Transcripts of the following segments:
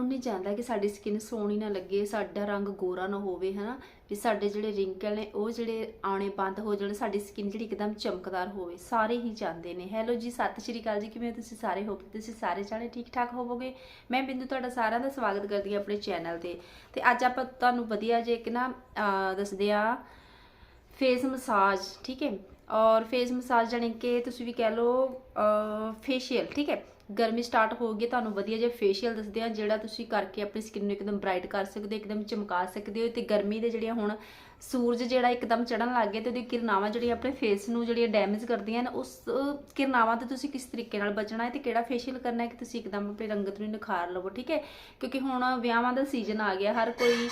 ਹੁਣ ਨਹੀਂ ਚਾਹੁੰਦਾ ਕਿ ਸਾਡੀ ਸਕਿਨ ਸੋਹਣੀ ਨਾ ਲੱਗੇ, ਸਾਡਾ ਰੰਗ ਗੋਰਾ ਨਾ ਹੋਵੇ, ਹਨਾ? ਵੀ ਸਾਡੇ ਜਿਹੜੇ ਰਿੰਕਲ ਨੇ, ਉਹ ਜਿਹੜੇ ਆਉਣੇ ਬੰਦ ਹੋ ਜਾਣ, ਸਾਡੀ ਸਕਿਨ ਜਿਹੜੀ ਇੱਕਦਮ ਚਮਕਦਾਰ ਹੋਵੇ। ਸਾਰੇ ਹੀ ਚਾਹੁੰਦੇ ਨੇ। ਹੈਲੋ ਜੀ, ਸਤਿ ਸ਼੍ਰੀ ਅਕਾਲ ਜੀ, ਕਿਵੇਂ ਤੁਸੀਂ ਸਾਰੇ? ਹੋਪ ਤੁਸੀਂ ਸਾਰੇ ਜਾਣੇ ਠੀਕ ਠਾਕ ਹੋਵੋਗੇ। ਮੈਂ ਬਿੰਦੂ ਤੁਹਾਡਾ ਸਾਰਿਆਂ ਦਾ ਸਵਾਗਤ ਕਰਦੀ ਹਾਂ ਆਪਣੇ ਚੈਨਲ ਤੇ। ਤੇ ਅੱਜ ਆਪਾਂ ਤੁਹਾਨੂੰ ਵਧੀਆ ਜੇ ਇੱਕ ਨਾ ਦੱਸਦੇ ਆ ਫੇਸ ਮਸਾਜ ਠੀਕ ਹੈ? ਔਰ ਫੇਸ ਮਸਾਜ ਜਾਨੀ ਕਿ ਤੁਸੀਂ ਵੀ ਕਹਿ ਲਓ ਫੇਸ਼ੀਅਲ ਠੀਕ ਹੈ? ਗਰਮੀ ਸਟਾਰਟ ਹੋ ਗਈ ਤੁਹਾਨੂੰ ਵਧੀਆ ਜਿਹਾ ਫੇਸ਼ੀਅਲ ਦੱਸਦੇ ਆ ਜਿਹੜਾ ਤੁਸੀਂ ਕਰਕੇ ਆਪਣੀ ਸਕਿਨ ਨੂੰ ਇੱਕਦਮ ਬ੍ਰਾਈਟ ਕਰ ਸਕਦੇ ਹੋ, ਇੱਕਦਮ ਚਮਕਾ ਸਕਦੇ ਹੋ ਤੇ ਗਰਮੀ ਦੇ ਜਿਹੜੀਆਂ ਹੁਣ ਸੂਰਜ ਜਿਹੜਾ ਇੱਕਦਮ ਚੜਨ ਲੱਗ ਗਿਆ ਤੇ ਉਹਦੀ ਕਿਰਨਾਵਾਂ ਜਿਹੜੀਆਂ ਆਪਣੇ ਫੇਸ ਨੂੰ ਜਿਹੜੀਆਂ ਡੈਮੇਜ ਕਰਦੀਆਂ ਨੇ, ਉਸ ਕਿਰਨਾਵਾਂ ਤੋਂ ਤੁਸੀਂ ਕਿਸ ਤਰੀਕੇ ਨਾਲ ਬਚਣਾ ਹੈ ਤੇ ਕਿਹੜਾ ਫੇਸ਼ੀਅਲ ਕਰਨਾ ਹੈ ਕਿ ਤੁਸੀਂ ਇੱਕਦਮ ਆਪਣੀ ਰੰਗਤ ਨੂੰ ਨਿਖਾਰ ਲਵੋ, ਠੀਕ ਹੈ? ਕਿਉਂਕਿ ਹੁਣ ਵਿਆਹਾਂ ਦਾ ਸੀਜ਼ਨ ਆ ਗਿਆ, ਹਰ ਕੋਈ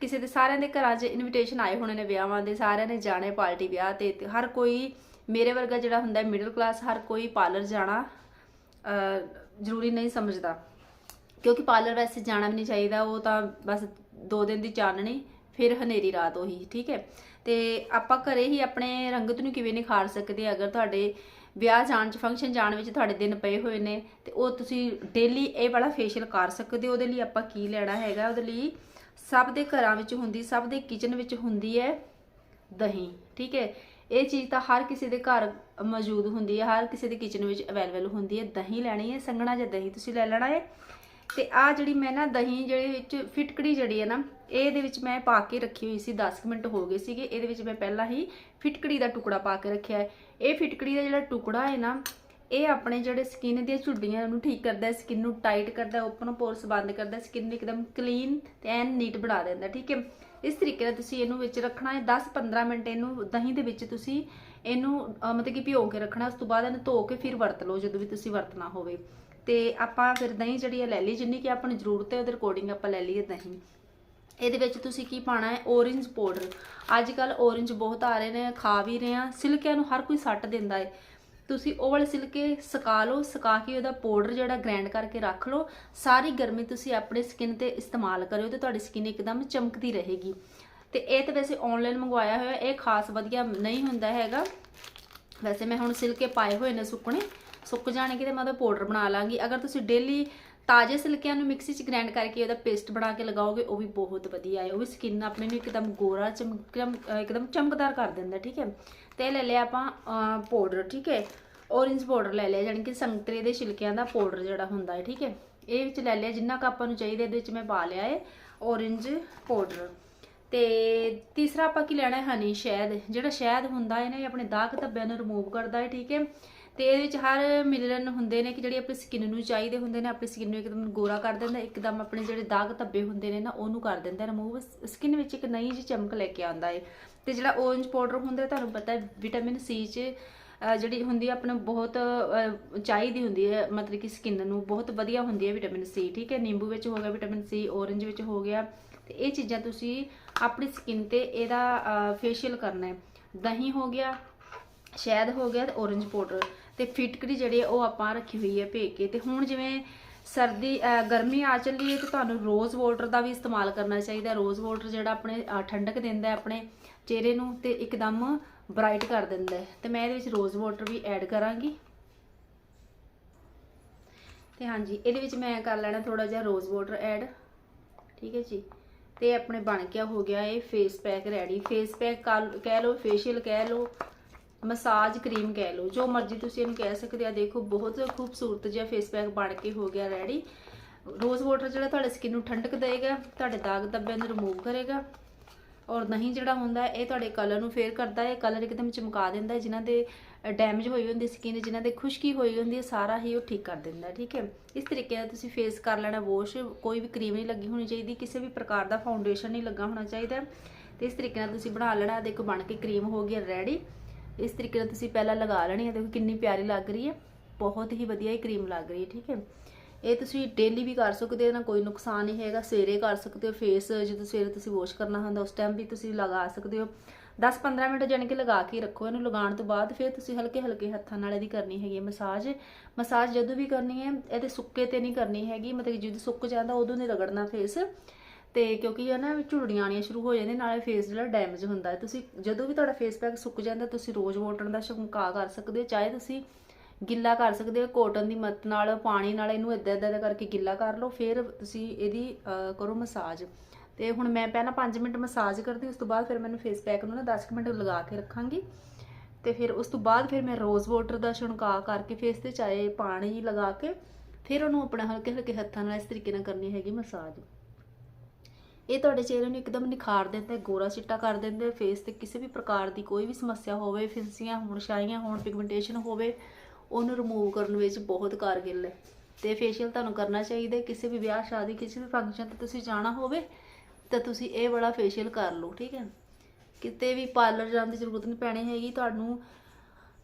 ਕਿਸੇ ਦੇ ਸਾਰਿਆਂ ਦੇ ਘਰਾਂ 'ਚ ਇਨਵੀਟੇਸ਼ਨ ਆਏ ਹੋਣੇ ਨੇ ਵਿਆਹਾਂ ਦੇ, ਸਾਰਿਆਂ ਨੇ ਜਾਣੇ ਪਾਰਟੀ ਵਿਆਹ ਤੇ ਤੇ ਹਰ ਕੋਈ ਮੇਰੇ ਵਰਗਾ ਜਿਹੜਾ ਹੁੰਦਾ ਮਿਡਲ ਕਲਾਸ ਹਰ ਕੋਈ ਪਾਰਲਰ ਜਾਣਾ ਜ਼ਰੂਰੀ ਨਹੀਂ ਸਮਝਦਾ। ਕਿਉਂਕਿ ਪਾਰਲਰ ਵੈਸੇ ਜਾਣਾ ਵੀ ਨਹੀਂ ਚਾਹੀਦਾ, ਉਹ ਤਾਂ ਬਸ ਦੋ ਦਿਨ ਦੀ ਚਾਨਣੀ, ਫਿਰ ਹਨੇਰੀ ਰਾਤ ਉਹੀ, ਠੀਕ ਹੈ। ਤੇ ਆਪਾਂ ਘਰੇ ਹੀ ਆਪਣੇ ਰੰਗਤ ਨੂੰ ਕਿਵੇਂ ਨਿਖਾਰ ਸਕਦੇ ਅਗਰ ਤੁਹਾਡੇ ਵਿਆਹ ਜਾਣ ਚ ਫੰਕਸ਼ਨ ਜਾਣ ਵਿੱਚ ਤੁਹਾਡੇ ਦਿਨ ਪਏ ਹੋਏ ਨੇ, ਤੇ ਉਹ ਤੁਸੀਂ ਡੇਲੀ ਇਹ ਵਾਲਾ ਫੇਸ਼ੀਅਲ ਕਰ ਸਕਦੇ ਹੋ। ਉਹਦੇ ਲਈ ਆਪਾਂ ਕੀ ਲੈਣਾ ਹੈਗਾ? ਉਹਦੇ ਲਈ ਸਭ ਦੇ ਘਰਾਂ ਵਿੱਚ ਹੁੰਦੀ, ਸਭ ਦੇ ਕਿਚਨ ਵਿੱਚ ਹੁੰਦੀ ਹੈ ਦਹੀਂ, ਠੀਕ ਹੈ। ਇਹ ਚੀਜ਼ ਤਾਂ ਹਰ ਕਿਸੇ ਦੇ ਘਰ ਮੌਜੂਦ ਹੁੰਦੀ ਹੈ, ਹਰ ਕਿਸੇ ਦੇ ਕਿਚਨ ਵਿੱਚ ਅਵੇਲੇਬਲ ਹੁੰਦੀ ਹੈ। ਦਹੀਂ ਲੈਣੀ ਹੈ, ਸੰਘਣਾ ਜਾਂ ਦਹੀਂ ਤੁਸੀਂ ਲੈ ਲੈਣਾ ਹੈ। ਤੇ ਆ ਜਿਹੜੀ ਮੈਂ ਨਾ ਦਹੀਂ ਜਿਹੜੇ ਵਿੱਚ ਫਿਟਕੜੀ ਜਿਹੜੀ ਹੈ ਨਾ, ਇਹਦੇ ਵਿੱਚ ਮੈਂ ਪਾ ਕੇ ਰੱਖੀ ਹੋਈ ਸੀ 10 ਕੁ ਮਿੰਟ ਹੋ ਗਏ ਸੀਗੇ। ਇਹਦੇ ਵਿੱਚ ਮੈਂ ਪਹਿਲਾਂ ਹੀ ਫਿਟਕੜੀ ਦਾ ਟੁਕੜਾ ਪਾ ਕੇ ਰੱਖਿਆ ਹੈ। ਇਹ ਫਿਟਕੜੀ ਦਾ ਜਿਹੜਾ ਟੁਕੜਾ ਹੈ ਨਾ, ਇਹ ਆਪਣੇ ਜਿਹੜੇ ਸਕਿਨ ਦੀਆਂ ਝੁੱਡੀਆਂ ਨੂੰ ਠੀਕ ਕਰਦਾ ਹੈ ਸਕਿਨ ਨੂੰ ਟਾਈਟ ਕਰਦਾ ਹੈ ਓਪਨ ਪੋਰਸ ਬੰਦ ਕਰਦਾ ਹੈ ਸਕਿਨ ਨੂੰ ਇੱਕਦਮ ਕਲੀਨ ਤੇ ਐਨ ਨੀਟ ਬਣਾ ਦਿੰਦਾ ਠੀਕ ਹੈ। ਇਸ ਤਰੀਕੇ ਨਾਲ ਤੁਸੀਂ ਇਹਨੂੰ ਵਿੱਚ ਰੱਖਣਾ ਹੈ। 10-15 ਮਿੰਟ ਇਹਨੂੰ ਦਹੀਂ ਦੇ ਵਿੱਚ ਤੁਸੀਂ ਇਹਨੂੰ ਮਤਲਬ ਕਿ ਭਿਓ ਕੇ ਰੱਖਣਾ। ਉਸ ਤੋਂ ਬਾਅਦ ਇਹਨੂੰ ਧੋ ਕੇ ਫਿਰ ਵਰਤ ਲਓ, ਜਦੋਂ ਵੀ ਤੁਸੀਂ ਵਰਤਣਾ ਹੋਵੇ। ਤੇ ਆਪਾਂ ਫਿਰ ਦਹੀਂ ਜਿਹੜੀ ਹੈ ਲੈ ਲਈ, ਜਿੰਨੀ ਕਿ ਆਪਾਂ ਨੂੰ ਜ਼ਰੂਰਤ ਹੈ, ਉਹਦੇ ਅਕੋਰਡਿੰਗ ਆਪਾਂ ਲੈ ਲਈਏ ਦਹੀਂ। ਇਹਦੇ ਵਿੱਚ ਤੁਸੀਂ ਕੀ ਪਾਣਾ ਹੈ? orange ਪਾਊਡਰ ਅੱਜ ਕੱਲ orange ਬਹੁਤ ਆ ਰਹੇ ਨੇ, ਖਾ ਵੀ ਰਹੇ ਆ ਸਿਲਕਿਆਂ ਨੂੰ ਹਰ ਕੋਈ ਸੱਟ ਦਿੰਦਾ ਹੈ। ਤੁਸੀਂ ਉਹ ਵਾਲੇ ਸਿਲਕੇ ਸੁਕਾ ਲਓ, ਸੁਕਾ ਕੇ ਉਹਦਾ ਪਾਊਡਰ ਜਿਹੜਾ ਗ੍ਰਾਈਂਡ ਕਰਕੇ ਰੱਖ ਲਓ। ਸਾਰੀ ਗਰਮੀ ਤੁਸੀਂ ਆਪਣੇ ਸਕਿਨ ਤੇ ਇਸਤੇਮਾਲ ਕਰਿਓ ਤੇ ਤੁਹਾਡੀ ਸਕਿਨ ਇੱਕਦਮ ਚਮਕਦੀ ਰਹੇਗੀ। ਤੇ ਇਹ ਤਾਂ ਵੈਸੇ ਆਨਲਾਈਨ ਮੰਗਵਾਇਆ ਹੋਇਆ, ਇਹ ਖਾਸ ਵਧੀਆ ਨਹੀਂ ਹੁੰਦਾ ਹੈਗਾ। ਵੈਸੇ ਮੈਂ ਹੁਣ ਸਿਲਕੇ ਪਾਏ ਹੋਏ ਨੇ ਸੁੱਕਣੇ, ਸੁੱਕ ਜਾਣਗੇ ਤੇ ਮੈਂ ਉਹਦਾ ਪਾਊਡਰ ਬਣਾ ਲਾਂਗੀ। ਅਗਰ ਤੁਸੀਂ ਡੇਲੀ ਤਾਜ਼ੇ ਸਿਲਕਿਆਂ ਨੂੰ ਮਿਕਸੀ 'ਚ ਗ੍ਰਾਈਂਡ ਕਰਕੇ ਉਹਦਾ ਪੇਸਟ ਬਣਾ ਕੇ ਲਗਾਓਗੇ, ਉਹ ਵੀ ਬਹੁਤ ਵਧੀਆ ਹੈ। ਉਹ ਵੀ ਸਕਿਨ ਆਪਣੇ ਨੂੰ ਇੱਕਦਮ ਗੋਰਾ ਚਮਕਦਮ ਅਹ ਇੱਕਦਮ ਚਮਕਦਾਰ ਕਰ ਦਿੰਦਾ, ਠੀਕ ਹੈ? ਤੇ ਇਹ ਲੈ ਲਿਆ ਆਪਾਂ ਪਾਊਡਰ ਠੀਕ ਹੈ? orange ਪਾਊਡਰ ਲੈ ਲਿਆ ਯਾਨੀ ਕਿ ਸੰਤਰੇ ਦੇ ਛਿਲਕਿਆਂ ਦਾ ਪਾਊਡਰ ਜਿਹੜਾ ਹੁੰਦਾ ਹੈ, ਠੀਕ ਹੈ? ਇਹ ਵਿੱਚ ਲੈ ਲਿਆ, ਜਿੰਨਾ ਕੁ ਆਪਾਂ ਨੂੰ ਚਾਹੀਦਾ ਇਹਦੇ ਵਿੱਚ ਮੈਂ ਪਾ ਲਿਆ ਹੈ orange ਪਾਊਡਰ ਤੇ ਤੀਸਰਾ ਆਪਾਂ ਕੀ ਲੈਣਾ ਹੈ ਹਨੀ ਸ਼ਹਿਦ। ਜਿਹੜਾ ਸ਼ਹਿਦ ਹੁੰਦਾ ਹੈ ਨਾ, ਇਹ ਆਪਣੇ ਦਾਗ ਧੱਬਿਆਂ ਨੂੰ ਰਿਮੂਵ ਕਰਦਾ ਹੈ, ਠੀਕ ਹੈ? ਤੇ ਇਹਦੇ ਵਿੱਚ ਹਰ ਮਿਨਰਲ ਹੁੰਦੇ ਨੇ ਕਿ ਜਿਹੜੀ ਆਪਣੀ ਸਕਿਨ ਨੂੰ ਚਾਹੀਦੇ ਹੁੰਦੇ ਨੇ, ਆਪਣੀ ਸਕਿਨ ਨੂੰ ਇੱਕਦਮ ਗੋਰਾ ਕਰ ਦਿੰਦਾ, ਇੱਕਦਮ ਆਪਣੇ ਜਿਹੜੇ ਦਾਗ ਧੱਬੇ ਹੁੰਦੇ ਨੇ ਨਾ, ਉਹਨੂੰ ਕਰ ਦਿੰਦਾ ਰਿਮੂਵ ਸਕਿਨ ਵਿੱਚ ਇੱਕ ਨਈ ਜਿਹੀ ਚਮਕ ਲੈ ਕੇ ਆਉਂਦਾ ਏ। ਤੇ ਜਿਹੜਾ orange ਪਾਊਡਰ ਹੁੰਦਾ ਤੁਹਾਨੂੰ ਪਤਾ ਹੈ ਵਿਟਾਮਿਨ ਸੀ ਚ ਜਿਹੜੀ ਹੁੰਦੀ ਹੈ ਆਪਣਾ ਬਹੁਤ ਚਾਹੀਦੀ ਹੁੰਦੀ ਹੈ ਮਤਲਬ ਕਿ ਸਕਿਨ ਨੂੰ ਬਹੁਤ ਵਧੀਆ ਹੁੰਦੀ ਹੈ ਵਿਟਾਮਿਨ ਸੀ ਠੀਕ ਹੈ ਨਿੰਬੂ ਵਿੱਚ ਹੋ ਗਿਆ ਵਿਟਾਮਿਨ ਸੀ orange ਵਿੱਚ ਹੋ ਗਿਆ। ਤੇ ਇਹ ਚੀਜ਼ਾਂ ਤੁਸੀਂ ਆਪਣੀ ਸਕਿਨ ਤੇ ਇਹਦਾ ਫੇਸ਼ੀਅਲ ਕਰਨਾ ਹੈ ਦਹੀਂ ਹੋ ਗਿਆ, ਸ਼ਹਿਦ ਹੋ ਗਿਆ ਤੇ orange ਪਾਊਡਰ ਤੇ ਫਿਟਕਰੀ ਜਿਹੜੀ ਹੈ ਉਹ ਆਪਾਂ ਰੱਖੀ ਹੋਈ ਹੈ ਭੇਜ ਕੇ। ਤੇ ਹੁਣ ਜਿਵੇਂ ਸਰਦੀ ਗਰਮੀ ਆ ਚੱਲੀ ਹੈ ਤੇ ਤੁਹਾਨੂੰ ਰੋਜ਼ ਵਾਟਰ ਦਾ ਵੀ ਇਸਤੇਮਾਲ ਕਰਨਾ ਚਾਹੀਦਾ। ਰੋਜ਼ ਵਾਟਰ ਜਿਹੜਾ ਆਪਣੇ ਠੰਡਕ ਦਿੰਦਾ ਆਪਣੇ ਚਿਹਰੇ ਨੂੰ ਤੇ ਇੱਕਦਮ ਬ੍ਰਾਈਟ ਕਰ ਦਿੰਦਾ ਹੈ। ਤੇ ਮੈਂ ਇਹਦੇ ਵਿੱਚ ਰੋਜ਼ ਵਾਟਰ ਵੀ ਐਡ ਕਰਾਂਗੀ। ਤੇ ਹਾਂਜੀ, ਇਹਦੇ ਵਿੱਚ ਮੈਂ ਕਰ ਲੈਣਾ ਥੋੜਾ ਜਿਹਾ ਰੋਜ਼ ਵਾਟਰ ਐਡ। ਠੀਕ ਹੈ ਜੀ? ਤੇ ਆਪਣੇ ਬਣ ਗਿਆ, ਹੋ ਗਿਆ ਇਹ face pack ready face pack ਕਹਿ ਲਓ ਫੇਸ਼ੀਅਲ ਕਹਿ ਲਓ ਮਸਾਜ ਕਰੀਮ ਕਹਿ ਲਓ, ਜੋ ਮਰਜ਼ੀ ਤੁਸੀਂ ਇਹਨੂੰ ਕਹਿ ਸਕਦੇ ਆ, ਦੇਖੋ ਬਹੁਤ ਖੂਬਸੂਰਤ ਜਿਹਾ ਫੇਸ ਪੈਕ ਬਣ ਕੇ ਹੋ ਗਿਆ ਰੈਡੀ ਰੋਜ਼ ਵਾਟਰ ਜਿਹੜਾ ਤੁਹਾਡੇ ਸਕਿਨ ਨੂੰ ਠੰਡਕ ਦੇਵੇਗਾ, ਤੁਹਾਡੇ ਦਾਗ ਧੱਬਿਆਂ ਨੂੰ ਰਿਮੂਵ ਕਰੇਗਾ। ਔਰ ਨਹੀਂ ਜਿਹੜਾ ਹੁੰਦਾ, ਇਹ ਤੁਹਾਡੇ ਕਲਰ ਨੂੰ ਫੇਰ ਕਰਦਾ ਹੈ ਕਲਰ ਇੱਕਦਮ ਚਮਕਾ ਦਿੰਦਾ ਹੈ, ਜਿਨ੍ਹਾਂ ਦੇ ਡੈਮੇਜ ਹੋਈ ਹੁੰਦੀ ਸਕਿਨ ਜਿਨ੍ਹਾਂ ਦੇ ਖੁਸ਼ਕੀ ਹੋਈ ਹੁੰਦੀ ਹੈ, ਸਾਰਾ ਹੀ ਉਹ ਠੀਕ ਕਰ ਦਿੰਦਾ, ਠੀਕ ਹੈ? ਇਸ ਤਰੀਕੇ ਨਾਲ ਤੁਸੀਂ ਫੇਸ ਕਰ ਲੈਣਾ ਵਾਸ਼ ਕੋਈ ਵੀ ਕਰੀਮ ਨਹੀਂ ਲੱਗੀ ਹੋਣੀ ਚਾਹੀਦੀ, ਕਿਸੇ ਵੀ ਪ੍ਰਕਾਰ ਦਾ ਫਾਊਂਡੇਸ਼ਨ ਨਹੀਂ ਲੱਗਾ ਹੋਣਾ ਚਾਹੀਦਾ। ਤੇ ਇਸ ਤਰੀਕੇ ਨਾਲ ਤੁਸੀਂ ਬਣਾ ਲੈਣਾ, ਦੇਖੋ ਬਣ ਕੇ ਕਰੀਮ ਹੋ ਗਈ ਰੈਡੀ ਇਸ ਤਰੀਕੇ ਨਾਲ ਤੁਸੀਂ ਪਹਿਲਾਂ ਲਗਾ ਲੈਣੀ ਹੈ, ਦੇਖੋ ਕਿੰਨੀ ਪਿਆਰੀ ਲੱਗ ਰਹੀ ਹੈ। ਬਹੁਤ ਹੀ ਵਧੀਆ ਇਹ ਕਰੀਮ ਲੱਗ ਰਹੀ ਹੈ, ਠੀਕ ਹੈ। ਇਹ ਤੁਸੀਂ ਡੇਲੀ ਵੀ ਕਰ ਸਕਦੇ ਹੋ, ਨਾ ਕੋਈ ਨੁਕਸਾਨ ਨਹੀਂ ਹੈਗਾ। ਸਵੇਰੇ ਕਰ ਸਕਦੇ ਹੋ ਫੇਸ ਜਦੋਂ ਸਵੇਰੇ ਤੁਸੀਂ ਵਾਸ਼ ਕਰਨਾ ਹੁੰਦਾ, ਉਸ ਟਾਈਮ ਵੀ ਤੁਸੀਂ ਲਗਾ ਸਕਦੇ ਹੋ। 10-15 ਮਿੰਟ ਜਾਣੀ ਕਿ ਲਗਾ ਕੇ ਰੱਖੋ ਇਹਨੂੰ, ਲਗਾਉਣ ਤੋਂ ਬਾਅਦ ਫਿਰ ਤੁਸੀਂ ਹਲਕੇ ਹਲਕੇ ਹੱਥਾਂ ਨਾਲ ਇਹਦੀ ਕਰਨੀ ਹੈਗੀ ਹੈ ਮਸਾਜ। ਮਸਾਜ ਜਦੋਂ ਵੀ ਕਰਨੀ ਹੈ, ਇਹਦੇ ਸੁੱਕੇ ਤੇ ਨਹੀਂ ਕਰਨੀ ਹੈਗੀ, ਮਤਲਬ ਜਦੋਂ ਸੁੱਕ ਜਾਂਦਾ, ਉਦੋਂ ਨਹੀਂ ਰਗੜਨਾ ਫੇਸ ਤੇ ਕਿਉਂਕਿ ਇਹ ਨਾ ਝੁਰੜੀਆਂ ਆਣੀਆਂ ਸ਼ੁਰੂ ਹੋ ਜਾਂਦੀਆਂ, ਨਾਲੇ ਫੇਸ ਜਿਹੜਾ ਡੈਮੇਜ ਹੁੰਦਾ ਹੈ। ਤੁਸੀਂ ਜਦੋਂ ਵੀ ਤੁਹਾਡਾ ਫੇਸ ਪੈਕ ਸੁੱਕ ਜਾਂਦਾ, ਤੁਸੀਂ ਰੋਜ਼ ਵਾਟਰ ਦਾ ਛਿੜਕਾਅ ਕਰ ਸਕਦੇ ਹੋ, ਚਾਹੇ ਤੁਸੀਂ ਗਿੱਲਾ ਕਰ ਸਕਦੇ ਹੋ ਕੋਟਨ ਦੀ ਮਦਦ ਨਾਲ, ਪਾਣੀ ਨਾਲ, ਇਹਨੂੰ ਇਦਾਂ ਇਦਾਂ ਕਰਕੇ ਗਿੱਲਾ ਕਰ ਲਓ, ਫਿਰ ਤੁਸੀਂ ਇਹਦੀ ਕਰੋ ਮਸਾਜ ਤੇ ਹੁਣ ਮੈਂ ਪਹਿਲਾਂ 5 ਮਿੰਟ ਮਸਾਜ ਕਰਦੀ, ਉਸ ਤੋਂ ਬਾਅਦ ਫਿਰ ਮੈਨੂੰ ਫੇਸ ਪੈਕ ਨੂੰ ਨਾ 10 ਕੁ ਮਿੰਟ ਲਗਾ ਕੇ ਰੱਖਾਂਗੀ। ਤੇ ਫਿਰ ਉਸ ਤੋਂ ਬਾਅਦ ਫਿਰ ਮੈਂ ਰੋਜ਼ ਵਾਟਰ ਦਾ ਛਿਣਕਾ ਕਰਕੇ ਫੇਸ ਤੇ ਚਾਹੇ ਪਾਣੀ ਲਗਾ ਕੇ, ਫਿਰ ਉਹਨੂੰ ਆਪਣੇ ਹਲਕੇ ਹਲਕੇ ਹੱਥਾਂ ਨਾਲ ਇਸ ਤਰੀਕੇ ਨਾਲ ਕਰਨੀ ਹੈਗੀ ਮਸਾਜ ਇਹ ਤੁਹਾਡੇ ਚਿਹਰੇ ਨੂੰ ਇੱਕਦਮ ਨਿਖਾਰ ਦਿੰਦਾ ਗੋਰਾ ਚਿੱਟਾ ਕਰ ਦਿੰਦਾ ਫੇਸ ਤੇ ਕਿਸੇ ਵੀ ਪ੍ਰਕਾਰ ਦੀ ਕੋਈ ਵੀ ਸਮੱਸਿਆ ਹੋਵੇ, ਫਿੰਸੀਆਂ ਹੋਣ ਸ਼ਾਈਆਂ ਹੋਣ ਪਿਗਮੈਂਟੇਸ਼ਨ ਹੋਵੇ, ਉਹਨੂੰ ਰਿਮੂਵ ਕਰਨ ਵਿੱਚ ਬਹੁਤ ਕਾਰਗਿਲ ਹੈ। ਤੇ ਫੇਸ਼ੀਅਲ ਤੁਹਾਨੂੰ ਕਰਨਾ ਚਾਹੀਦਾ ਕਿਸੇ ਵੀ ਵਿਆਹ, ਸ਼ਾਦੀ, ਕਿਸੇ ਵੀ ਫੰਕਸ਼ਨ ਤੇ ਤੁਸੀਂ ਜਾਣਾ ਹੋਵੇ, ਤਾਂ ਤੁਸੀਂ ਇਹ ਵਾਲਾ ਫੇਸ਼ੀਅਲ ਕਰ ਲਓ, ਠੀਕ ਹੈ? ਕਿਤੇ ਵੀ ਪਾਰਲਰ ਜਾਣ ਦੀ ਜ਼ਰੂਰਤ ਨਹੀਂ ਪੈਣੀ ਹੈਗੀ, ਤੁਹਾਨੂੰ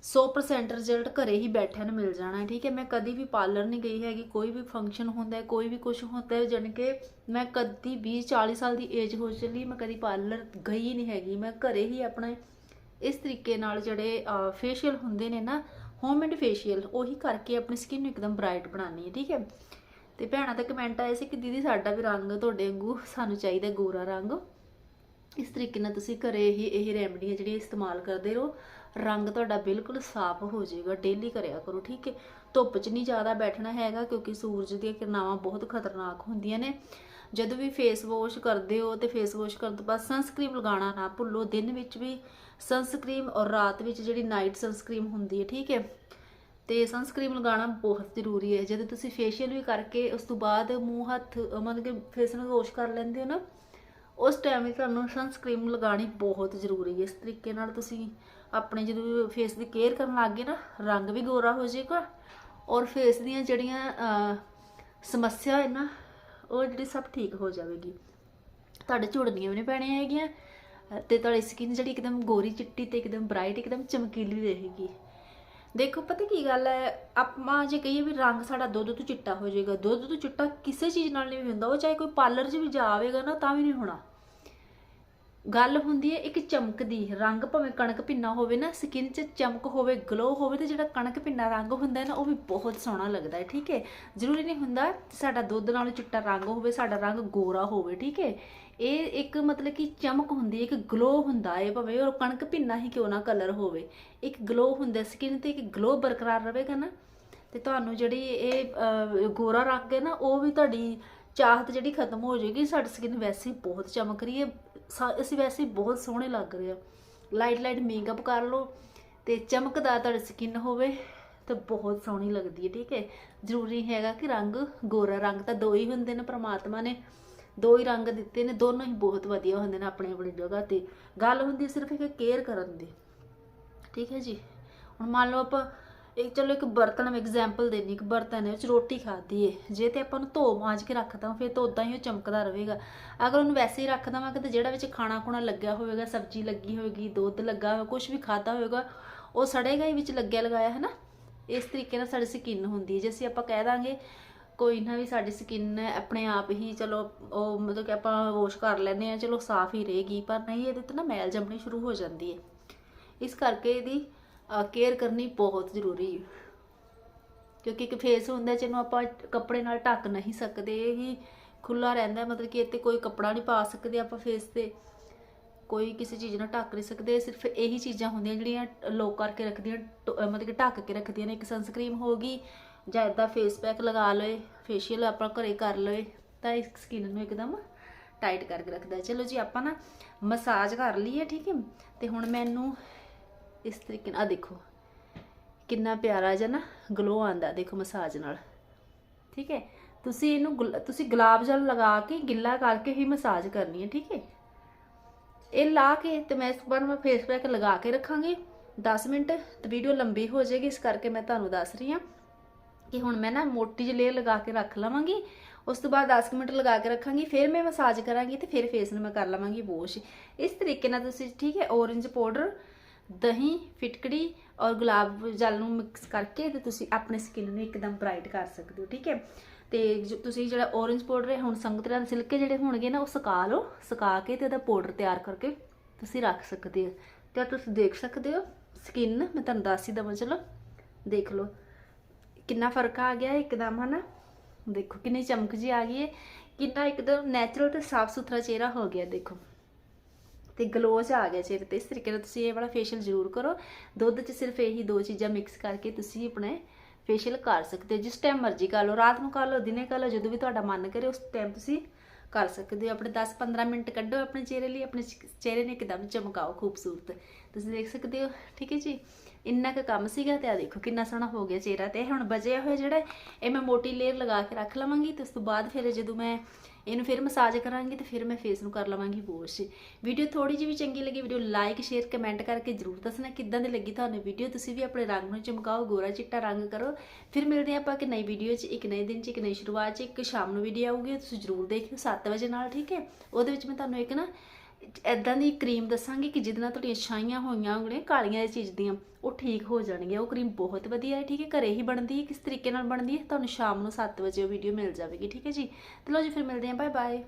100% ਰਿਜ਼ਲਟ ਘਰੇ ਹੀ ਬੈਠਿਆਂ ਨੂੰ ਮਿਲ ਜਾਣਾ ਠੀਕ ਹੈ? ਮੈਂ ਕਦੀ ਵੀ ਪਾਰਲਰ ਨਹੀਂ ਗਈ ਹੈਗੀ, ਕੋਈ ਵੀ ਫੰਕਸ਼ਨ ਹੁੰਦਾ ਹੈ, ਕੋਈ ਵੀ ਕੁਝ ਹੁੰਦਾ ਹੈ, ਜਾਣੀ ਕਿ ਮੈਂ ਕਦੀ 20 40 ਸਾਲ ਦੀ ਏਜ ਹੋ ਚੱਲੀ ਮੈਂ ਕਦੀ ਪਾਰਲਰ ਗਈ ਨਹੀਂ ਹੈਗੀ, ਮੈਂ ਘਰੇ ਹੀ ਆਪਣੇ ਇਸ ਤਰੀਕੇ ਨਾਲ ਜਿਹੜੇ ਫੇਸ਼ੀਅਲ ਹੁੰਦੇ ਨੇ ਨਾ ਹੋਮਮੇਡ ਫੇਸ਼ੀਅਲ ਉਹੀ ਕਰਕੇ ਆਪਣੀ ਸਕਿਨ ਨੂੰ ਇੱਕਦਮ ਬ੍ਰਾਈਟ ਬਣਾਉਣੀ ਹੈ, ਠੀਕ ਹੈ? ਤੇ ਭੈਣਾਂ ਦਾ ਕਮੈਂਟ ਆਇਆ ਸੀ ਕਿ ਦੀਦੀ ਸਾਡਾ ਵੀ ਰੰਗ ਤੁਹਾਡੇ ਵਾਂਗੂ ਸਾਨੂੰ ਚਾਹੀਦਾ ਗੋਰਾ ਰੰਗ। ਇਸ ਤਰੀਕੇ ਨਾਲ ਤੁਸੀਂ ਘਰੇ ਹੀ ਇਹ ਰੈਮਡੀਆਂ ਜਿਹੜੀ ਇਸਤੇਮਾਲ ਕਰਦੇ ਰਹੋ। ਰੰਗ ਤੁਹਾਡਾ ਬਿਲਕੁਲ ਸਾਫ਼ ਹੋ ਜਾਏਗਾ ਡੇਲੀ ਕਰਿਆ ਕਰੋ, ਠੀਕ ਹੈ? ਧੁੱਪ 'ਚ ਨਹੀਂ ਜ਼ਿਆਦਾ ਬੈਠਣਾ ਹੈਗਾ ਕਿਉਂਕਿ ਸੂਰਜ ਦੀਆਂ ਕਿਰਨਾਵਾਂ ਬਹੁਤ ਖਤਰਨਾਕ ਹੁੰਦੀਆਂ ਨੇ। ਜਦੋਂ ਵੀ ਫੇਸ ਵਾਸ਼ ਕਰਦੇ ਹੋ ਤੇ ਫੇਸ ਵਾਸ਼ ਕਰਨ ਤੋਂ ਬਾਅਦ ਸਨਸਕ੍ਰੀਮ ਲਗਾਉਣਾ ਨਾ ਭੁੱਲੋ, ਦਿਨ ਵਿੱਚ ਵੀ ਸਨਸਕ੍ਰੀਮ ਔਰ ਰਾਤ ਵਿੱਚ ਜਿਹੜੀ ਨਾਈਟ ਸਨਸਕ੍ਰੀਮ ਹੁੰਦੀ ਹੈ, ਠੀਕ ਹੈ? ਤੇ ਸਨਸਕ੍ਰੀਮ ਲਗਾਉਣਾ ਬਹੁਤ ਜ਼ਰੂਰੀ ਹੈ। ਜਦੋਂ ਤੁਸੀਂ ਫੇਸ਼ੀਅਲ ਵੀ ਕਰਕੇ ਉਸ ਤੋਂ ਬਾਅਦ ਮੂੰਹ, ਹੱਥ, ਮਤਲਬ ਕਿ ਫੇਸ ਨੂੰ ਵਾਸ਼ ਕਰ ਲੈਂਦੇ ਹੋ ਨਾ ਉਸ ਟਾਈਮ ਵੀ ਤੁਹਾਨੂੰ ਸਨਸਕ੍ਰੀਮ ਲਗਾਉਣੀ ਬਹੁਤ ਜ਼ਰੂਰੀ ਹੈ। ਇਸ ਤਰੀਕੇ ਨਾਲ ਤੁਸੀਂ ਆਪਣੇ ਜਦੋਂ ਫੇਸ ਦੀ ਕੇਅਰ ਕਰਨ ਲੱਗੇ ਨਾ, ਰੰਗ ਵੀ ਗੋਰਾ ਹੋ ਜਾਏਗਾ ਔਰ ਫੇਸ ਦੀਆਂ ਜਿਹੜੀਆਂ ਸਮੱਸਿਆ ਹੈ ਨਾ, ਉਹ ਜਿਹੜੀ ਸਭ ਠੀਕ ਹੋ ਜਾਵੇਗੀ। ਤੁਹਾਡੇ ਝੁਰੜੀਆਂ ਵੀ ਨਹੀਂ ਪੈਣੀਆਂ ਹੈਗੀਆਂ ਅਹ ਤੇ ਤੁਹਾਡੀ ਸਕਿਨ ਜਿਹੜੀ ਇੱਕਦਮ ਗੋਰੀ ਚਿੱਟੀ ਤੇ ਇੱਕਦਮ ਬ੍ਰਾਈਟ ਇੱਕਦਮ ਚਮਕੀਲੀ ਰਹੇਗੀ। ਦੇਖੋ, ਪਤਾ ਕੀ ਗੱਲ ਹੈ? ਆਪਾਂ ਜੇ ਕਹੀਏ ਵੀ ਰੰਗ ਸਾਡਾ ਦੁੱਧ ਤੋਂ ਚਿੱਟਾ ਹੋ ਜਾਏਗਾ, ਦੁੱਧ ਤੋਂ ਚਿੱਟਾ ਕਿਸੇ ਚੀਜ਼ ਨਾਲ ਨਹੀਂ ਹੁੰਦਾ। ਉਹ ਚਾਹੇ ਕੋਈ ਪਾਰਲਰ 'ਚ ਵੀ ਜਾਵੇਗਾ ਨਾ, ਤਾਂ ਵੀ ਨਹੀਂ ਹੋਣਾ। ਗੱਲ ਹੁੰਦੀ ਹੈ, ਇੱਕ ਚਮਕ ਦੀ। ਰੰਗ ਭਾਵੇਂ ਕਣਕ ਭਿੰਨਾ ਹੋਵੇ ਨਾ, ਸਕਿਨ 'ਚ ਚਮਕ ਹੋਵੇ ਗਲੋ ਹੋਵੇ, ਤੇ ਜਿਹੜਾ ਕਣਕ ਭਿੰਨਾ ਰੰਗ ਹੁੰਦਾ ਹੈ ਨਾ, ਉਹ ਵੀ ਬਹੁਤ ਸੋਹਣਾ ਲੱਗਦਾ ਹੈ, ਠੀਕ ਹੈ? ਜ਼ਰੂਰੀ ਨਹੀਂ ਹੁੰਦਾ ਸਾਡਾ ਦੁੱਧ ਨਾਲ ਚਿੱਟਾ ਰੰਗ ਹੋਵੇ, ਸਾਡਾ ਰੰਗ ਗੋਰਾ ਹੋਵੇ, ਠੀਕ ਹੈ? ਇਹ ਇੱਕ ਮਤਲਬ ਕਿ ਚਮਕ ਹੁੰਦੀ ਹੈ, ਇੱਕ ਗਲੋ ਹੁੰਦਾ ਹੈ, ਭਾਵੇਂ ਉਹ ਕਣਕ ਭਿੰਨਾ ਹੀ ਕਿਉਂ ਨਾ ਕਲਰ ਹੋਵੇ। ਇੱਕ ਗਲੋ ਹੁੰਦਾ ਸਕਿਨ ਤੇ, ਇੱਕ ਗਲੋ ਬਰਕਰਾਰ ਰਹੇਗਾ ਨਾ। ਤੇ ਤੁਹਾਨੂੰ ਜਿਹੜੀ ਇਹ ਗੋਰਾ ਰੰਗ ਹੈ ਨਾ, ਉਹ ਵੀ ਤੁਹਾਡੀ ਚਾਹਤ ਜਿਹੜੀ ਖਤਮ ਹੋ ਜਾਏਗੀ। ਸਾਡੀ ਸਕਿਨ ਵੈਸੇ ਹੀ ਬਹੁਤ ਚਮਕ ਰਹੀ ਹੈ। ਸਾ- ਅਸੀਂ ਵੈਸੇ ਬਹੁਤ ਸੋਹਣੇ ਲੱਗ ਰਹੇ ਆ ਲਾਈਟ ਲਾਈਟ ਮੇਕਅਪ ਕਰ ਲਓ ਤੇ ਚਮਕਦਾਰ ਤੁਹਾਡੀ ਸਕਿਨ ਹੋਵੇ ਤਾਂ ਬਹੁਤ ਸੋਹਣੀ ਲੱਗਦੀ ਹੈ, ਠੀਕ ਹੈ? ਜ਼ਰੂਰੀ ਹੈਗਾ ਕਿ ਰੰਗ ਗੋਰਾ ਰੰਗ ਤਾਂ ਦੋ ਹੀ ਹੁੰਦੇ ਨੇ, ਪ੍ਰਮਾਤਮਾ ਨੇ। ਦੋ ਹੀ ਰੰਗ ਦਿੱਤੇ ਨੇ, ਦੋਨੋਂ ਹੀ ਬਹੁਤ ਵਧੀਆ ਹੁੰਦੇ ਨੇ ਆਪਣੀ ਆਪਣੀ ਜਗ੍ਹਾ ਤੇ। ਗੱਲ ਹੁੰਦੀ ਹੈ ਸਿਰਫ ਇੱਕ ਕੇਅਰ ਕਰਨ ਦੀ। ਠੀਕ ਹੈ ਜੀ? ਹੁਣ ਮੰਨ ਲਓ ਆਪਾਂ ਇੱਕ, ਚਲੋ ਇੱਕ ਬਰਤਨ ਮੈਂ ਐਗਜ਼ਾਮਪਲ ਦੇਣੀ ਇੱਕ ਬਰਤਨ ਹੈ, ਉਹ 'ਚ ਰੋਟੀ ਖਾਦੀ ਏ ਜੇ ਤੇ ਆਪਾਂ ਨੂੰ ਧੋ ਮਾਂਜ ਕੇ ਰੱਖਦਾ ਫਿਰ ਤਾਂ ਉਦਾਂ ਹੀ ਉਹ ਚਮਕਦਾ ਰਹੇਗਾ। ਅਗਰ ਉਹਨੂੰ ਵੈਸੇ ਹੀ ਰੱਖ ਦੇਵਾਂਗੇ ਤੇ ਜਿਹੜਾ ਵਿੱਚ ਖਾਣਾ ਖੁਣਾ ਲੱਗਿਆ ਹੋਵੇਗਾ, ਸਬਜ਼ੀ ਲੱਗੀ ਹੋਵੇਗੀ, ਦੁੱਧ ਲੱਗਾ ਹੋਵੇ ਕੁਝ ਵੀ ਖਾਦਾ ਹੋਵੇਗਾ, ਉਹ ਸੜੇਗਾ ਹੀ ਵਿੱਚ ਲੱਗਿਆ ਲਗਾਇਆ ਹੈ ਨਾ ਇਸ ਤਰੀਕੇ ਨਾਲ ਸਾਡੀ ਸਕਿਨ ਹੁੰਦੀ ਹੈ। ਜੇ ਅਸੀਂ ਆਪਾਂ ਕਹਿ ਦਾਂਗੇ ਕੋਈ ਨਾ ਵੀ ਸਾਡੀ ਸਕਿਨ ਆਪਣੇ ਆਪ ਹੀ ਚਲੋ ਉਹ ਮਤਲਬ ਕਿ ਆਪਾਂ ਵਾਸ਼ ਕਰ ਲੈਂਦੇ ਆ ਚਲੋ ਸਾਫ਼ ਹੀ ਰਹੇਗੀ, ਪਰ ਨਹੀਂ, ਇਹਦੇ ਤੇ ਨਾ ਮੈਲ ਜੰਮਣੀ ਸ਼ੁਰੂ ਹੋ ਜਾਂਦੀ ਹੈ। ਇਸ ਕਰਕੇ ਇਹਦੀ ਕੇਅਰ ਕਰਨੀ ਬਹੁਤ ਜ਼ਰੂਰੀ ਹੈ। ਕਿਉਂਕਿ ਇੱਕ ਫੇਸ ਹੁੰਦਾ, ਜਿਹਨੂੰ ਆਪਾਂ ਕੱਪੜੇ ਨਾਲ ਢੱਕ ਨਹੀਂ ਸਕਦੇ, ਇਹ ਹੀ ਖੁੱਲਾ ਰਹਿੰਦਾ ਮਤਲਬ ਕਿ ਇੱਥੇ ਕੋਈ ਕੱਪੜਾ ਨਹੀਂ ਪਾ ਸਕਦੇ ਆਪਾਂ ਫੇਸ ਤੇ। ਕੋਈ ਕਿਸੇ ਚੀਜ਼ ਨਾਲ ਢੱਕ ਨਹੀਂ ਸਕਦੇ, ਸਿਰਫ ਇਹੀ ਚੀਜ਼ਾਂ ਹੁੰਦੀਆਂ ਜਿਹੜੀਆਂ ਲੋਕ ਕਰਕੇ ਰੱਖਦੀਆਂ ਟ- ਮਤਲਬ ਕਿ ਢੱਕ ਕੇ ਰੱਖਦੀਆਂ ਨੇ। ਇੱਕ ਸਨਸਕ੍ਰੀਮ ਹੋਗੀ ਜਾਂ ਇਦਾਂ ਫੇਸ ਪੈਕ ਲਗਾ ਲਏ ਫੇਸ਼ੀਅਲ ਆਪਾਂ ਘਰੇ ਕਰ ਲਏ, ਤਾਂ ਇਸ ਸਕਿਨ ਨੂੰ ਇੱਕਦਮ ਟਾਈਟ ਕਰਕੇ ਰੱਖਦਾ ਚਲੋ ਜੀ, ਆਪਾਂ ਨਾ ਮਸਾਜ ਕਰ ਲਈ ਹੈ, ਠੀਕ ਹੈ? ਤੇ ਹੁਣ ਮੈਨੂੰ ਇਸ ਤਰੀਕੇ ਨਾਲ ਦੇਖੋ, ਕਿੰਨਾ ਪਿਆਰਾ ਜਿਹਾ ਨਾ ਗਲੋ ਆਂਦਾ ਦੇਖੋ ਮਸਾਜ ਨਾਲ। ਠੀਕ ਹੈ? ਤੁਸੀਂ ਇਹਨੂੰ ਗੁਲ- ਤੁਸੀਂ ਗੁਲਾਬ ਜਲ ਲਗਾ ਕੇ ਗਿੱਲਾ ਕਰਕੇ ਹੀ ਮਸਾਜ ਕਰਨੀ ਹੈ, ਠੀਕ ਹੈ? ਇਹ ਲਾ ਕੇ ਤੇ ਮੈਂ ਇਸ ਵਾਰ ਮੈਂ ਫੇਸ ਪੈਕ ਲਗਾ ਕੇ ਰੱਖਾਂਗੀ। 10 ਮਿੰਟ, ਤੇ ਵੀਡੀਓ ਲੰਬੀ ਹੋ ਜਾਏਗੀ, ਇਸ ਕਰਕੇ ਮੈਂ ਤੁਹਾਨੂੰ ਦੱਸ ਰਹੀ ਹਾਂ। ਕਿ ਹੁਣ ਮੈਂ ਨਾ ਮੋਟੀ ਜਿਹੀ ਲੇਅਰ ਲਗਾ ਕੇ ਰੱਖ ਲਵਾਂਗੀ, ਉਸ ਤੋਂ ਬਾਅਦ 10 ਕੁ ਮਿੰਟ ਲਗਾ ਕੇ ਰੱਖਾਂਗੀ, ਫਿਰ ਮੈਂ ਮਸਾਜ ਕਰਾਂਗੀ ਤੇ ਫਿਰ ਫੇਸ ਨੂੰ ਮੈਂ ਕਰ ਲਵਾਂਗੀ ਵਾਸ਼ ਇਸ ਤਰੀਕੇ ਨਾਲ ਤੁਸੀਂ, ਠੀਕ ਹੈ ਔਰੇਂਜ ਪਾਊਡਰ ਦਹੀਂ, ਫਿਟਕੜੀ ਔਰ ਗੁਲਾਬ ਜਲ ਨੂੰ ਮਿਕਸ ਕਰਕੇ ਤੇ ਤੁਸੀਂ ਆਪਣੇ ਸਕਿਨ ਨੂੰ ਇੱਕਦਮ ਬ੍ਰਾਈਟ ਕਰ ਸਕਦੇ ਹੋ, ਠੀਕ ਹੈ। ਤੇ ਜੋ ਤੁਸੀਂ ਜਿਹੜਾ ਔਰੇਂਜ ਪਾਊਡਰ ਹੈ, ਹੁਣ ਸੰਗਤਰਾਂ ਦੇ ਸਿਲਕੇ ਜਿਹੜੇ ਹੋਣਗੇ ਨਾ, ਉਹ ਸੁਕਾ ਲਓ, ਸੁਕਾ ਕੇ ਤੇ ਉਹਦਾ ਪਾਊਡਰ ਤਿਆਰ ਕਰਕੇ ਤੁਸੀਂ ਰੱਖ ਸਕਦੇ ਹੋ। ਤੇ ਤੁਸੀਂ ਦੇਖ ਸਕਦੇ ਹੋ ਸਕਿਨ ਮੈਂ ਤੁਹਾਨੂੰ ਦੱਸ ਹੀ ਦਵਾਂ, ਚਲੋ, ਦੇਖ ਲਓ। ਕਿੰਨਾ ਫ਼ਰਕ ਆ ਗਿਆ ਇੱਕਦਮ, ਹਨਾ? ਦੇਖੋ, ਕਿੰਨੀ ਚਮਕ ਜੀ ਆ ਗਈ ਹੈ ਕਿੰਨਾ ਇੱਕਦਮ ਨੈਚੁਰਲ ਤੇ ਸਾਫ਼ ਸੁਥਰਾ ਚਿਹਰਾ ਹੋ ਗਿਆ, ਦੇਖੋ। ਤੇ ਗਲੋ ਚ ਆ ਗਿਆ ਚਿਹਰੇ ਤੇ। ਇਸ ਤਰੀਕੇ ਨਾਲ ਤੁਸੀਂ ਇਹ ਵਾਲਾ ਫੇਸ਼ੀਅਲ ਜ਼ਰੂਰ ਕਰੋ। ਦੁੱਧ 'ਚ ਸਿਰਫ ਇਹੀ ਦੋ ਚੀਜ਼ਾਂ ਮਿਕਸ ਕਰਕੇ ਤੁਸੀਂ ਆਪਣੇ ਫੇਸ਼ੀਅਲ ਕਰ ਸਕਦੇ ਹੋ। ਜਿਸ ਟਾਈਮ ਮਰਜ਼ੀ ਕਰ ਲਓ। ਰਾਤ ਨੂੰ ਕਰ ਲਓ, ਦਿਨੇ ਕਰ ਲਓ, ਜਦੋਂ ਵੀ ਤੁਹਾਡਾ ਮਨ ਕਰੇ, ਉਸ ਟਾਈਮ ਤੁਸੀਂ ਕਰ ਸਕਦੇ ਹੋ। ਆਪਣੇ 10-15 ਮਿੰਟ ਕੱਢੋ ਆਪਣੇ ਚਿਹਰੇ ਲਈ। ਆਪਣੇ ਚਿਹਰੇ ਨੇ ਇੱਕਦਮ ਚਮਕਾਓ ਖੂਬਸੂਰਤ। ਤੁਸੀਂ ਦੇਖ ਸਕਦੇ ਹੋ, ਠੀਕ ਹੈ ਜੀ? ਇੰਨਾ ਕੁ ਕੰਮ ਸੀਗਾ ਤੇ ਆ ਦੇਖੋ ਕਿੰਨਾ ਸੋਹਣਾ ਹੋ ਗਿਆ ਚਿਹਰਾ ਤੇ। ਹੁਣ ਬਚਿਆ ਹੋਇਆ ਜਿਹੜਾ, ਇਹ ਮੈਂ ਮੋਟੀ ਲੇਅਰ ਲਗਾ ਕੇ ਰੱਖ ਲਵਾਂਗੀ ਤੇ ਉਸ ਤੋਂ ਬਾਅਦ ਫਿਰ ਜਦੋਂ ਮੈਂ ਇਹਨੂੰ ਫਿਰ ਮਸਾਜ ਕਰਾਂਗੀ ਤੇ ਫਿਰ ਮੈਂ ਫੇਸ ਨੂੰ ਕਰ ਲਵਾਂਗੀ ਵਾਸ਼ ਵੀਡੀਓ ਥੋੜੀ ਜਿਹੀ ਵੀ ਚੰਗੀ ਲੱਗੀ, ਵੀਡੀਓ ਲਾਈਕ ਸ਼ੇਅਰ ਕਮੈਂਟ ਕਰਕੇ ਜਰੂਰ ਦੱਸਣਾ ਕਿੱਦਾਂ ਦੀ ਲੱਗੀ ਤੁਹਾਨੂੰ ਵੀਡੀਓ। ਤੁਸੀਂ ਵੀ ਆਪਣੇ ਰੰਗ ਨੂੰ ਚਮਕਾਓ, ਗੋਰਾ ਚਿੱਟਾ ਰੰਗ ਕਰੋ। ਫਿਰ ਮਿਲਦੇ ਹਾਂ ਆਪਾਂ ਕਿ ਨਈ ਵੀਡੀਓ 'ਚ, ਇੱਕ ਨਏ ਦਿਨ 'ਚ, ਇੱਕ ਨਈ ਸ਼ੁਰੂਆਤ 'ਚ, ਇੱਕ ਸ਼ਾਮ ਨੂੰ ਵੀਡੀਓ ਆਊਗੀ ਤੁਸੀਂ ਜਰੂਰ ਦੇਖਿਓ 7 ਵਜੇ ਨਾਲ, ਠੀਕ ਹੈ? ਉਹਦੇ ਵਿੱਚ ਮੈਂ ਤੁਹਾਨੂੰ ਇੱਕ ਨਾ ਐਦਾਂ ਦੀ ਕਰੀਮ ਦੱਸਾਂਗੀ ਕਿ ਜਿਹਦੇ ਨਾਲ ਤੁਹਾਡੀਆਂ ਛਾਈਆਂ ਹੋਈਆਂ ਉਂਗਲੀਆਂ ਕਾਲੀਆਂ ਇਸ ਚੀਜ਼ ਦੀਆਂ, ਉਹ ਠੀਕ ਹੋ ਜਾਣਗੀਆਂ। ਉਹ ਕਰੀਮ ਬਹੁਤ ਵਧੀਆ ਹੈ, ਠੀਕ ਹੈ? ਘਰੇ ਹੀ ਬਣਦੀ ਹੈ, ਕਿਸ ਤਰੀਕੇ ਨਾਲ ਬਣਦੀ ਹੈ? ਤੁਹਾਨੂੰ ਸ਼ਾਮ ਨੂੰ 7 ਵਜੇ ਉਹ ਵੀਡੀਓ ਮਿਲ ਜਾਵੇਗੀ, ਠੀਕ ਹੈ ਜੀ? ਤੇ ਲਓ ਜੀ, ਫਿਰ ਮਿਲਦੇ ਹਾਂ। Bye bye